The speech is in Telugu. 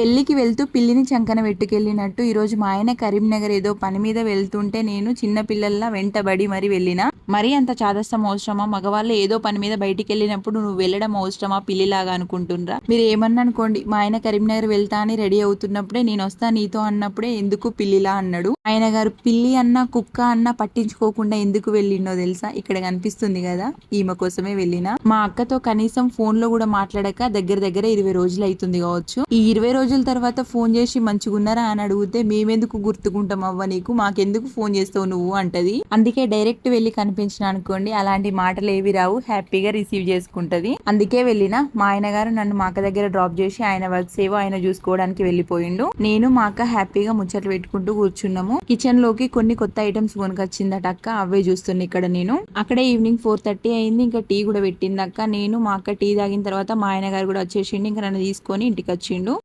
పెళ్ళికి వెళ్తూ పిల్లిని చంకన పెట్టుకెళ్ళినట్టు ఈరోజు మా ఆయన కరీంనగర్ ఏదో పని మీద వెళ్తుంటే నేను చిన్న పిల్లల్లా వెంటబడి మరి వెళ్ళిన. మరీ అంత చాదస్తం అవసరమా? మగవాళ్ళు ఏదో పని మీద బయటికి వెళ్ళినప్పుడు నువ్వు వెళ్ళడం అవసరమా పిల్లిలాగా అనుకుంటుండ్రా? మీరు ఏమన్నా అనుకోండి మా ఆయన కరీంనగర్ వెళ్తా అని రెడీ అవుతున్నప్పుడే నేను వస్తా నీతో అన్నప్పుడే ఎందుకు పిల్లిలా అన్నాడు. ఆయన గారు పిల్లి అన్న కుక్క అన్న పట్టించుకోకుండా ఎందుకు వెళ్ళిండో తెలుసా? ఇక్కడ కనిపిస్తుంది కదా ఈమె కోసమే వెళ్ళిన. మా అక్కతో కనీసం ఫోన్లో కూడా మాట్లాడక దగ్గర దగ్గర ఇరవై రోజులు అవుతుంది కావచ్చు. ఈ ఇరవై రోజుల తర్వాత ఫోన్ చేసి మంచిగున్నారా అని అడిగితే మేమెందుకు గుర్తుకుంటాం అవ్వ నీకు? మాకెందుకు ఫోన్ చేస్తావు నువ్వు? అంటది. అందుకే డైరెక్ట్ వెళ్ళి కనిపించిన అనుకోండి అలాంటి మాటలు ఏవి రావు. హ్యాపీగా రిసీవ్ చేసుకుంటది. అందుకే వెళ్ళిన. మా ఆయన గారు నన్ను మా అక్క దగ్గర డ్రాప్ చేసి ఆయన వర్క్స్ ఏవో ఆయన చూసుకోవడానికి వెళ్ళిపోయిండు. నేను మా అక్క హ్యాపీగా ముచ్చట్లు పెట్టుకుంటూ కూర్చున్నాము. కిచెన్లోకి కొన్ని కొత్త ఐటమ్స్ కొనుకొచ్చిందట అక్క అవే చూస్తున్నా ఇక్కడ నేను. అక్కడే ఈవినింగ్ ఫోర్ థర్టీ అయింది ఇంకా టీ కూడా పెట్టింది అక్క. నేను మా అక్క టీ తాగిన తర్వాత మా ఆయన గారు కూడా వచ్చేసిండు ఇంకా నన్ను తీసుకొని ఇంటికి వచ్చిండు.